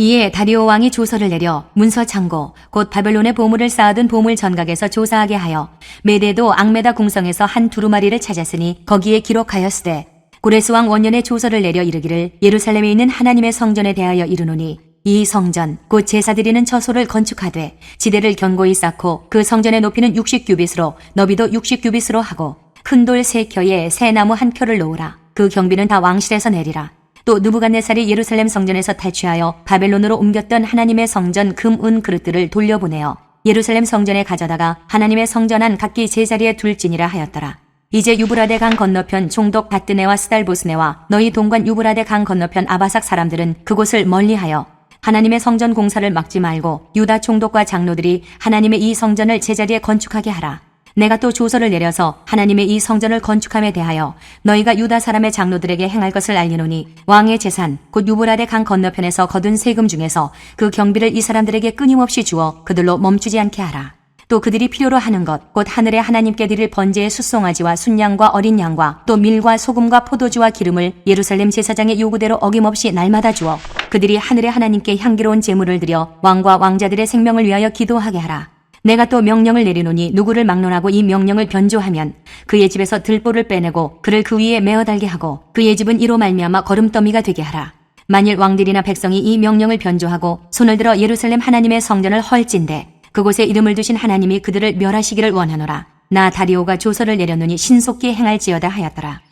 이에 다리오 왕이 조서를 내려 문서 창고 곧 바벨론의 보물을 쌓아둔 보물 전각에서 조사하게 하여 메대도 앙메다 궁성에서 한 두루마리를 찾았으니 거기에 기록하였으되 고레스 왕 원년에 조서를 내려 이르기를 예루살렘에 있는 하나님의 성전에 대하여 이르노니 이 성전 곧 제사 드리는 처소를 건축하되 지대를 견고히 쌓고 그 성전의 높이는 60규빗으로 너비도 60규빗으로 하고 큰 돌 세 켜에 새 나무 한 켜를 놓으라 그 경비는 다 왕실에서 내리라 또 느부갓네살이 예루살렘 성전에서 탈취하여 바벨론으로 옮겼던 하나님의 성전 금, 은 그릇들을 돌려보내어 예루살렘 성전에 가져다가 하나님의 성전 안 각기 제자리에 둘지니라 하였더라. 이제 유브라데 강 건너편 총독 바뜨네와 스달보스네와 너희 동관 유브라데 강 건너편 아바삭 사람들은 그곳을 멀리하여 하나님의 성전 공사를 막지 말고 유다 총독과 장로들이 하나님의 이 성전을 제자리에 건축하게 하라. 내가 또 조서를 내려서 하나님의 이 성전을 건축함에 대하여 너희가 유다 사람의 장로들에게 행할 것을 알리노니 왕의 재산 곧 유브라데 강 건너편에서 거둔 세금 중에서 그 경비를 이 사람들에게 끊임없이 주어 그들로 멈추지 않게 하라. 또 그들이 필요로 하는 것, 곧 하늘의 하나님께 드릴 번제의 숫송아지와 순양과 어린 양과 또 밀과 소금과 포도주와 기름을 예루살렘 제사장의 요구대로 어김없이 날마다 주어 그들이 하늘의 하나님께 향기로운 제물을 드려 왕과 왕자들의 생명을 위하여 기도하게 하라. 내가 또 명령을 내리노니 누구를 막론하고 이 명령을 변조하면 그의 집에서 들보를 빼내고 그를 그 위에 메어 달게 하고 그의 집은 이로 말미암아 거름더미가 되게 하라. 만일 왕들이나 백성이 이 명령을 변조하고 손을 들어 예루살렘 하나님의 성전을 헐진대 그곳에 이름을 두신 하나님이 그들을 멸하시기를 원하노라. 나 다리오가 조서를 내렸노니 신속히 행할지어다 하였더라.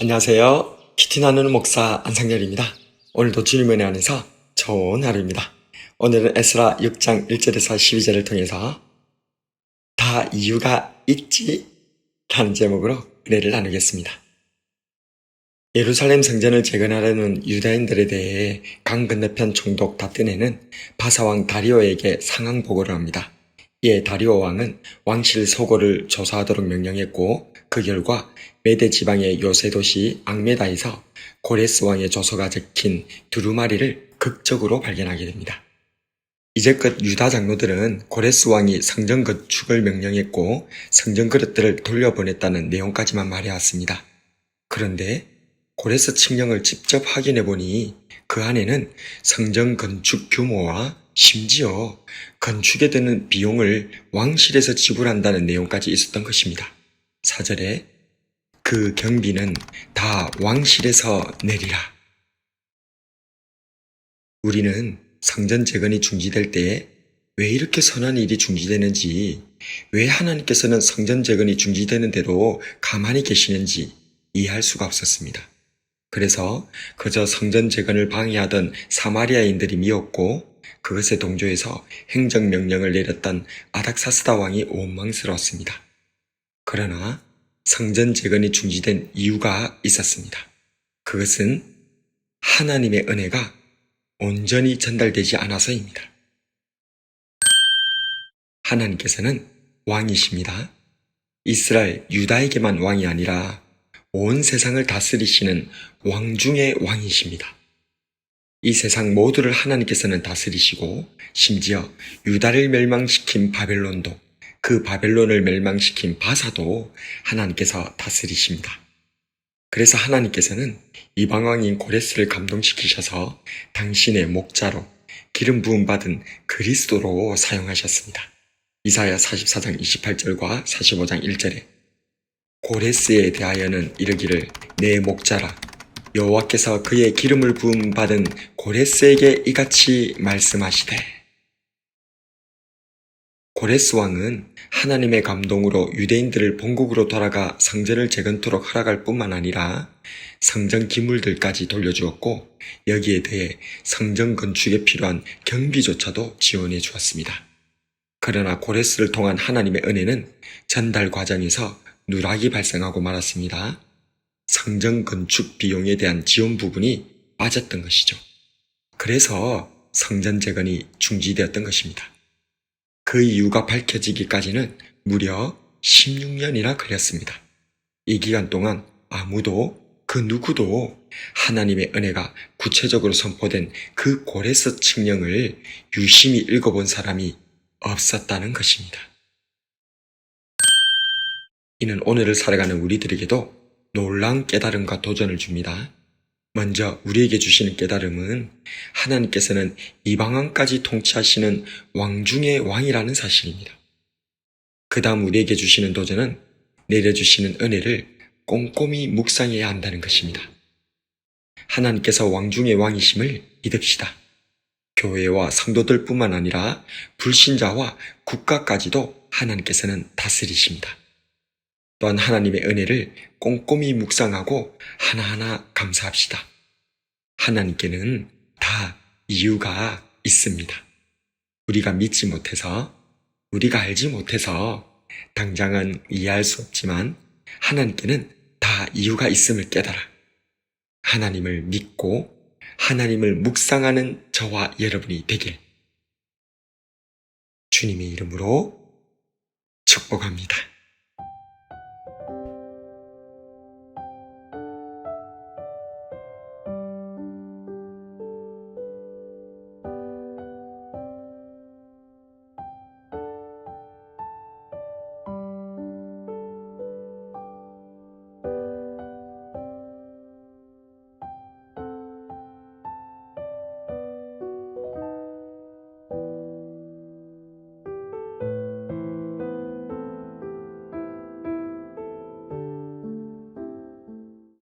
안녕하세요. 키티 나누는 목사 안상열입니다. 오늘도 주님의 안에서 좋은 하루입니다. 오늘은 에스라 6장 1절에서 12절을 통해서 다 이유가 있지? 라는 제목으로 은혜를 나누겠습니다. 예루살렘 성전을 재건하려는 유다인들에 대해 강 건너편 총독 다뜨네는 바사왕 다리오에게 상황 보고를 합니다. 이에 다리오 왕은 왕실 소고를 조사하도록 명령했고 그 결과 메대 지방의 요새 도시 앙메다에서 고레스 왕의 조서가 적힌 두루마리를 극적으로 발견하게 됩니다. 이제껏 유다 장로들은 고레스 왕이 성전 건축을 명령했고 성전 그릇들을 돌려보냈다는 내용까지만 말해왔습니다. 그런데 고레스 칙령을 직접 확인해 보니 그 안에는 성전 건축 규모와 심지어 건축에 드는 비용을 왕실에서 지불한다는 내용까지 있었던 것입니다. 사절에 그 경비는 다 왕실에서 내리라. 우리는 성전 재건이 중지될 때에 왜 이렇게 선한 일이 중지되는지, 왜 하나님께서는 성전 재건이 중지되는 대로 가만히 계시는지 이해할 수가 없었습니다. 그래서 그저 성전 재건을 방해하던 사마리아인들이 미웠고 그것에 동조해서 행정명령을 내렸던 아닥사스다 왕이 원망스러웠습니다. 그러나 성전 재건이 중지된 이유가 있었습니다. 그것은 하나님의 은혜가 온전히 전달되지 않아서입니다. 하나님께서는 왕이십니다. 이스라엘 유다에게만 왕이 아니라 온 세상을 다스리시는 왕 중의 왕이십니다. 이 세상 모두를 하나님께서는 다스리시고 심지어 유다를 멸망시킨 바벨론도 그 바벨론을 멸망시킨 바사도 하나님께서 다스리십니다. 그래서 하나님께서는 이방왕인 고레스를 감동시키셔서 당신의 목자로 기름 부음 받은 그리스도로 사용하셨습니다. 이사야 44장 28절과 45장 1절에 고레스에 대하여는 이르기를 내 목자라 여호와께서 그의 기름을 부음 받은 고레스에게 이같이 말씀하시되 고레스 왕은 하나님의 감동으로 유대인들을 본국으로 돌아가 성전을 재건토록 허락할 뿐만 아니라 성전 기물들까지 돌려주었고 여기에 대해 성전 건축에 필요한 경비조차도 지원해 주었습니다. 그러나 고레스를 통한 하나님의 은혜는 전달 과정에서 누락이 발생하고 말았습니다. 성전 건축 비용에 대한 지원 부분이 빠졌던 것이죠. 그래서 성전 재건이 중지되었던 것입니다. 그 이유가 밝혀지기까지는 무려 16년이나 걸렸습니다. 이 기간 동안 아무도 그 누구도 하나님의 은혜가 구체적으로 선포된 그 고레스 칙령을 유심히 읽어본 사람이 없었다는 것입니다. 이는 오늘을 살아가는 우리들에게도 놀라운 깨달음과 도전을 줍니다. 먼저 우리에게 주시는 깨달음은 하나님께서는 이방왕까지 통치하시는 왕 중의 왕이라는 사실입니다. 그 다음 우리에게 주시는 도전은 내려주시는 은혜를 꼼꼼히 묵상해야 한다는 것입니다. 하나님께서 왕 중의 왕이심을 믿읍시다. 교회와 성도들 뿐만 아니라 불신자와 국가까지도 하나님께서는 다스리십니다. 또한 하나님의 은혜를 꼼꼼히 묵상하고 하나하나 감사합시다. 하나님께는 다 이유가 있습니다. 우리가 믿지 못해서, 우리가 알지 못해서 당장은 이해할 수 없지만 하나님께는 다 이유가 있음을 깨달아 하나님을 믿고 하나님을 묵상하는 저와 여러분이 되길 주님의 이름으로 축복합니다.